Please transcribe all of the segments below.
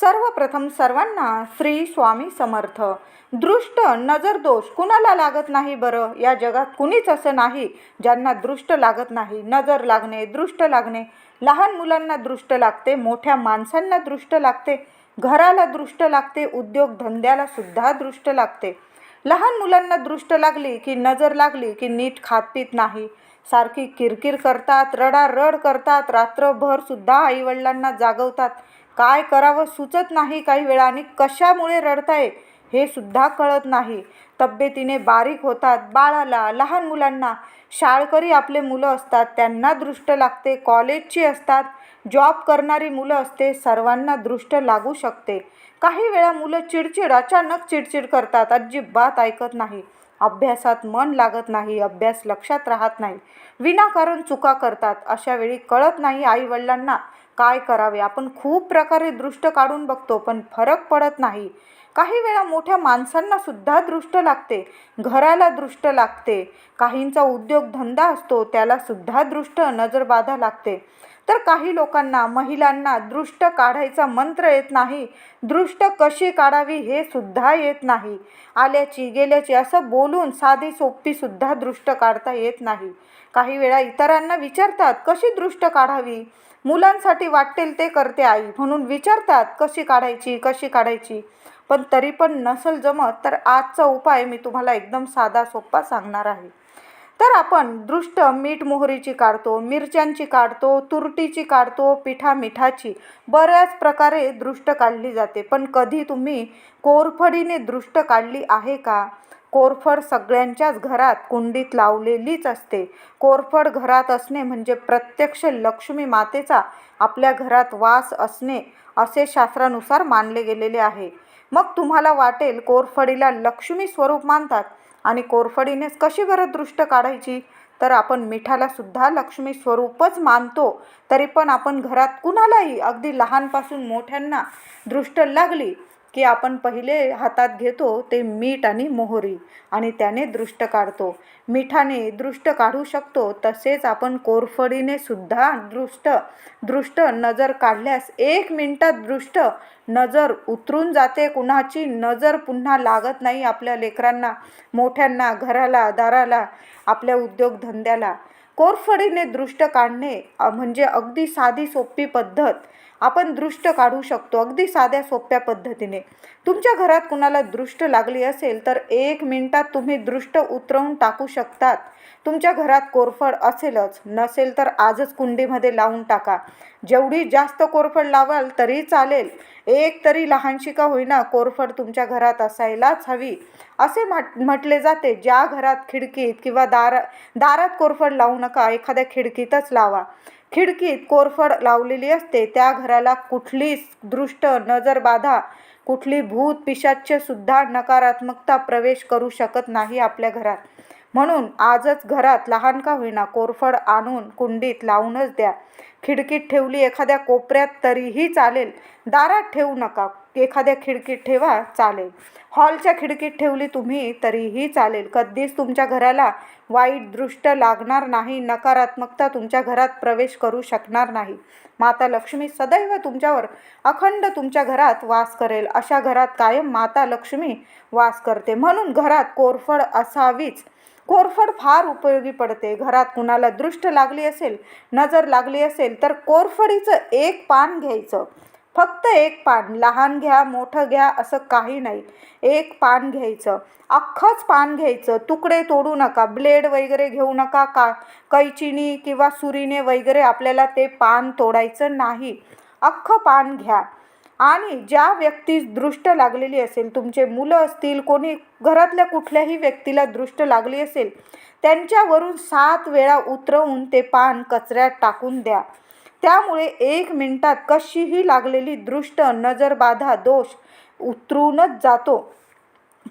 सर्वप्रथम सर्वांना श्री स्वामी समर्थ. दृष्ट नजर दोष कुणाला लागत नाही बरं? या जगात कुणीच असं नाही ज्यांना दृष्ट लागत नाही. नजर लागणे दृष्ट लागणे. लहान मुलांना दृष्ट लागते मोठ्या माणसांना दृष्ट लागते. घराला दृष्ट लागते उद्योगधंद्याला सुद्धा दृष्ट लागते. लहान मुलांना दृष्ट लागली की नजर लागली की नीट खात पित नाही. सारखी किरकिर करतात रडारड करतात रात्रभर सुद्धा आईवडिलांना जागवतात. काय करावं सुचत नाही काही वेळा आणि कशामुळे रडताय हे सुद्धा कळत नाही. तब्येतीने बारीक होतात बाळाला लहान मुलांना. शाळकरी आपले मुलं असतात त्यांना दृष्ट लागते कॉलेजची असतात. जॉब करणारी मुलं असते सर्वांना दृष्ट लागू शकते. काही वेळा मुलं चिडचिड अचानक चिडचिड करतात अजिबात ऐकत नाही. अभ्यासात मन लागत नाही अभ्यास लक्षात राहत नाही. विनाकारण चुका करतात. अशा वेळी कळत नाही आईवडिलांना काय करावे. आपण खूप प्रकारे दृष्ट काढून बघतो पण फरक पडत नाही. काही वेळा मोठ्या माणसांना सुद्धा दृष्ट लागते. घराला दृष्ट लागते. काहींचा उद्योगधंदा असतो त्याला सुद्धा दृष्ट नजरबाधा लागते. तर काही लोकांना महिलांना दृष्ट काढायचा मंत्र येत नाही. दृष्ट कशी काढावी हे सुद्धा येत नाही. आल्याची गेल्याची असं बोलून साधी सोपीसुद्धा दृष्ट काढता येत नाही. काही वेळा इतरांना विचारतात कशी दृष्ट काढावी? मुलांसाठी वाटेल ते करते आई. म्हणून विचारतात कशी काढायची? कशी काढायची? पण तरी पण नसल जमत तर आजचा उपाय मी तुम्हाला एकदम साधा सोपा सांगणार आहे. तर आपण दृष्ट मीठ मोहरीची काढतो मिरच्यांची काढतो तुरटीची काढतो पिठा मिठाची. बऱ्याच प्रकारे दृष्ट काढली जाते. पण कधी तुम्ही कोरफडीने दृष्ट काढली आहे का? कोरफड सगळ्यांच्याच घरात कुंडीत लावलेलीच असते. कोरफड घरात असणे म्हणजे प्रत्यक्ष लक्ष्मी मातेचा आपल्या घरात वास असणे असे शास्त्रानुसार मानले गेलेले आहे. मग तुम्हाला वाटेल कोरफडीला लक्ष्मी स्वरूप मानतात. आणि कोरफडीनेच कशी बरं दृष्ट काढायची? तर आपण मिठालासुद्धा लक्ष्मी स्वरूपच मानतो तरी पण आपण घरात कुणालाही अगदी लहानपासून मोठ्यांना दृष्ट लागली की आपण पहिले हातात घेतो ते मीठ आणि मोहरी आणि त्याने दृष्ट काढतो. मिठाने दृष्ट काढू शकतो तसेच आपण कोरफडीने सुद्धा दृष्ट दृष्ट नजर काढल्यास एक मिनटात दृष्ट नजर उतरून जाते. कुणाची नजर पुन्हा लागत नाही आपल्या लेकरांना मोठ्यांना घराला दाराला आपल्या उद्योगधंद्याला. कोरफडीने दृष्ट काढणे म्हणजे अगदी साधी सोपी पद्धत आपण दृष्ट काढू शकतो अगदी साध्या सोप्या पद्धतीने. तुमच्या घरात कुणाला दृष्ट लागली असेल तर एक मिनटात तुम्ही दृष्ट उतरवून टाकू शकतात. तुमच्या घरात कोरफड असेलच नसेल तर आजच कुंडीमध्ये लावून टाका. जेवढी जास्त कोरफड लावाल तरी चालेल. एक तरी लहानशी का होईना कोरफड तुमच्या घरात असायलाच हवी. असे म्हट म्हटले जाते ज्या घरात खिडकीत किंवा दारा दारात कोरफड लावू नका एखाद्या खिडकीतच लावा. खिडकीत कोरफड लावलेली असते त्या घराला कुठलीच दृष्ट नजरबाधा कुठली भूत पिशाच्य सुद्धा नकारात्मकता प्रवेश करू शकत नाही आपल्या घरात. म्हणून आजच घरात लहान का होईना कोरफड आणून कुंडीत लावूनच द्या. खिडकीत ठेवली एखाद्या कोपऱ्यात तरीही चालेल. दारात ठेवू नका. एखाद्या खिडकीत ठेवा चालेल. हॉलच्या खिडकीत ठेवली तुम्ही तरीही चालेल. कधीच तुमच्या घराला वाईट दृष्ट लागणार नाही. नकारात्मकता तुमच्या घरात प्रवेश करू शकणार नाही. माता लक्ष्मी सदैव तुमच्यावर अखंड तुमच्या घरात वास करेल. अशा घरात कायम माता लक्ष्मी वास करते. म्हणून घरात कोरफड असावीच. कोरफड फार उपयोगी पडते. घरात कुणाला दृष्ट लागली असेल नजर लागली असेल तर कोरफडीचं एक पान घ्यायचं. फक्त एक पान लहान घ्या मोठं घ्या असं काही नाही. एक पान घ्यायचं. अख्खंच पान घ्यायचं. तुकडे तोडू नका ब्लेड वगैरे घेऊ नका का कैचिनी किंवा सुरीने वगैरे आपल्याला ते पान तोडायचं नाही. अख्खं पान घ्या. आणि ज्या व्यक्तीस दृष्ट लागलेली असेल तुमचे मुलं असतील कोणी घरातल्या कुठल्याही व्यक्तीला दृष्ट लागली असेल त्यांच्यावरून सात वेळा उतरवून ते पान कचऱ्यात टाकून द्या. त्यामुळे एक मिनिटात कशीही लागलेली दृष्ट नजरबाधा दोष उतरूनच जातो.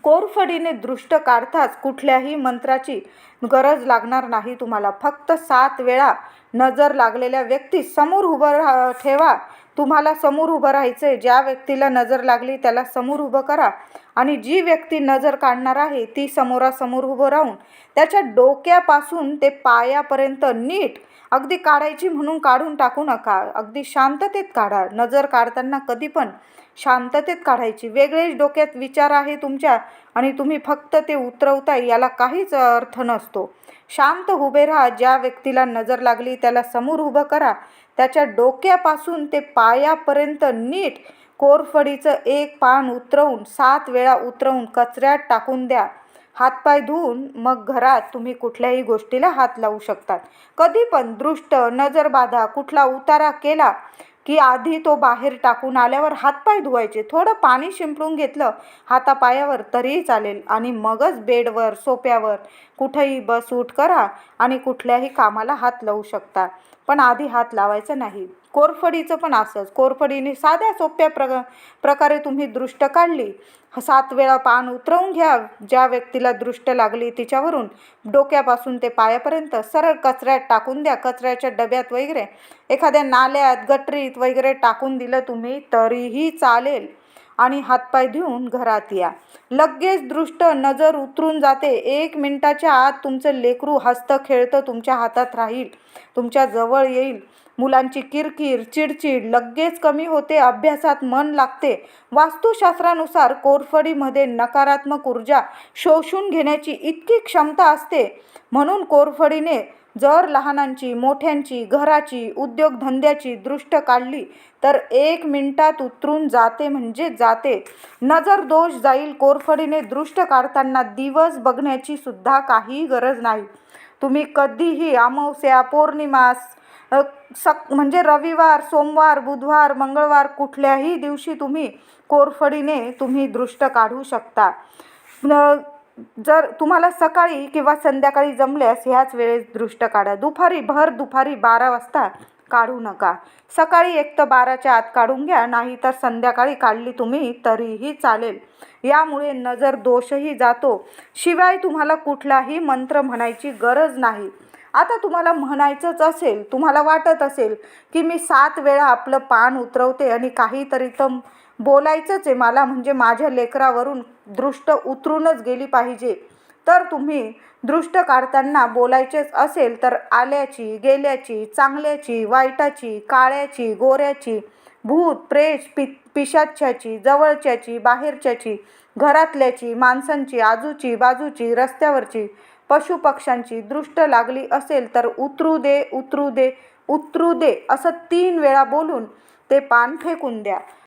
कोरफडीने दृष्ट काढताच कुठल्याही मंत्राची गरज लागणार नाही तुम्हाला. फक्त सात वेळा नजर लागलेल्या व्यक्ती समोर उभं राहा ठेवा. तुम्हाला समोर उभं राहायचं आहे ज्या व्यक्तीला नजर लागली त्याला समोर उभं करा. आणि जी व्यक्ती नजर काढणार आहे ती समोरासमोर उभं राहून त्याच्या डोक्यापासून ते पायापर्यंत नीट अगदी काढायची म्हणून काढून टाकू नका. अगदी शांततेत काढा. नजर काढताना कधी पण शांततेत काढायची. वेगळेच डोक्यात विचार आहे तुमच्या आणि तुम्ही फक्त ते उतरवताय याला काहीच अर्थ नसतो. शांत उभे राहा ज्या व्यक्तीला नजर लागली त्याला समोर उभं करा. त्याच्या डोक्यापासून ते पायापर्यंत नीट कोरफडीचं एक पान उतरवून सात वेळा उतरवून कचऱ्यात टाकून द्या. हातपाय धुवून मग घरात तुम्ही कुठल्याही गोष्टीला हात लावू शकतात. कधी पण दृष्ट नजरबाधा कुठला उतारा केला की आधी तो बाहेर टाकून आल्यावर हातपाय धुवायचे. थोडं पाणी शिंपडून घेतलं हातापायावर तरीही चालेल. आणि मगच बेडवर सोप्यावर कुठेही बस उठ करा आणि कुठल्याही कामाला हात लावू शकता. पण आधी हात लावायचा नाही. कोरफडीचं पण असंच. कोरफडीने साध्या सोप्या प्र प्रकारे तुम्ही दृष्ट काढली. सात वेळा पान उतरवून घ्या. ज्या व्यक्तीला दृष्ट लागली तिच्यावरून डोक्यापासून ते पायापर्यंत सरळ कचऱ्यात टाकून द्या. कचऱ्याच्या डब्यात वगैरे एखाद्या नाल्यात गटरीत वगैरे टाकून दिलं तुम्ही तरीही चालेल. आणि हातपाय धुवून घरात या. लगेच दृष्ट नजर उतरून जाते. एक मिनिटाच्या आत तुमचं लेकरू हस्त खेळतं तुमच्या हातात राहील. तुमच्या जवळ येईल. मुलांची किरकिर चिडचिड लगेच कमी होते अभ्यासात मन लागते. वास्तुशास्त्रानुसार कोरफडीमध्ये नकारात्मक ऊर्जा शोषून घेण्याची इतकी क्षमता असते. म्हणून कोरफडीने जर लहानांची मोठ्यांची घराची उद्योगधंद्याची दृष्ट काढली तर एक मिनिटात उतरून जाते म्हणजे जाते. नजर दोष जाईल कोरफडीने दृष्ट काढताना दिवस बघण्याची सुद्धा काही गरज नाही. तुम्ही कधीही अमावस्या पौर्णिमास सक म्हणजे रविवार सोमवार बुधवार मंगळवार कुठल्याही दिवशी तुम्ही कोरफडीने तुम्ही दृष्ट काढू शकता. जर तुम्हाला सकाळी किंवा संध्याकाळी जमल्यास ह्याच वेळेस दृष्ट काढा. दुपारी भर दुपारी बारा वाजता काढू नका. सकाळी एक तर बाराच्या आत काढून घ्या नाही तर संध्याकाळी काढली तुम्ही तरीही चालेल. यामुळे नजर दोषही जातो. शिवाय तुम्हाला कुठलाही मंत्र म्हणायची गरज नाही. आता तुम्हाला म्हणायचंच असेल तुम्हाला वाटत असेल की मी सात वेळा आपलं पान उतरवते आणि काहीतरी तर बोलायचंच आहे मला म्हणजे माझ्या लेकरावरून दृष्ट उतरूनच गेली पाहिजे. तर तुम्ही दृष्ट काढताना बोलायचेच असेल तर आल्याची गेल्याची चांगल्याची वाईटाची काळ्याची गोऱ्याची भूत प्रेश पि पिशाच्याची जवळच्याची बाहेरच्याची घरातल्याची माणसांची आजूची बाजूची रस्त्यावरची पशुपक्ष्यांची दृष्ट लागली असेल तर उतरू दे उतरू दे उतरू दे असं तीन वेळा बोलून ते पान फेकून द्या.